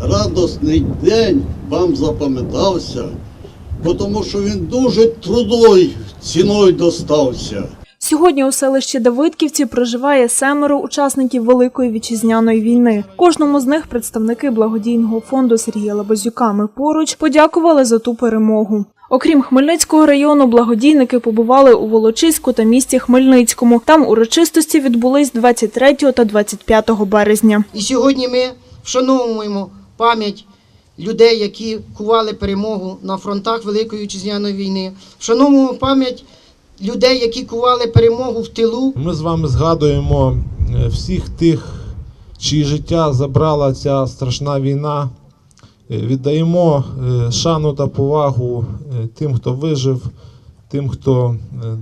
радосний день вам запам'ятався, бо тому що він дуже трудою ціною достався. Сьогодні у селищі Давидківці проживає семеро учасників Великої вітчизняної війни. Кожному з них представники благодійного фонду Сергія Лабазюка «Ми поруч подякували за ту перемогу. Окрім Хмельницького району, благодійники побували у Волочиську та місті Хмельницькому. Там урочистості відбулись 23 та 25 березня. І сьогодні ми вшановуємо пам'ять людей, які кували перемогу на фронтах Великої Вітчизняної війни. Вшановуємо пам'ять людей, які кували перемогу в тилу. Ми з вами згадуємо е, всіх тих, чиї життя забрала ця страшна війна. Е, Віддаємо е, шану та повагу тим, хто вижив, тим, хто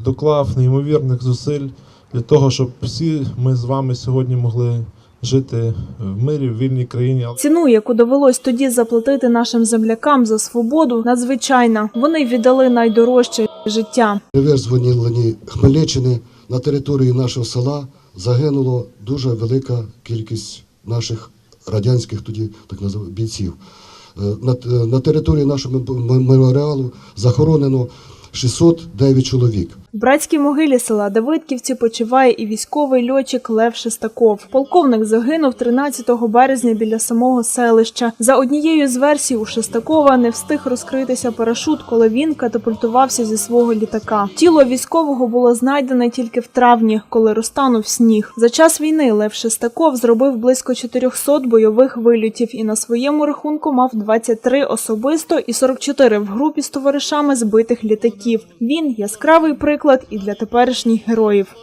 доклав неймовірних зусиль для того, щоб всі ми з вами сьогодні могли жити в мирі, в вільній країні. Ціну, яку довелось тоді заплатити нашим землякам за свободу, надзвичайна. Вони віддали найдорожче життя. Ревер звонілені Хмельниччини на території нашого села загинуло дуже велика кількість наших радянських тоді так називаємо бійців. Е, На, на території нашого мем- меморіалу захоронено 609 чоловік. В братській могилі села Давидківці почиває і військовий льотчик Лев Шестаков. Полковник загинув 13 березня біля самого селища. За однією з версій у Шестакова не встиг розкритися парашут, коли він катапультувався зі свого літака. Тіло військового було знайдене тільки в травні, коли розтанув сніг. За час війни Лев Шестаков зробив близько 400 бойових вильотів і на своєму рахунку мав 23 особисто і 44 в групі з товаришами збитих літаків. Він яскравий приклад і для теперішніх героїв.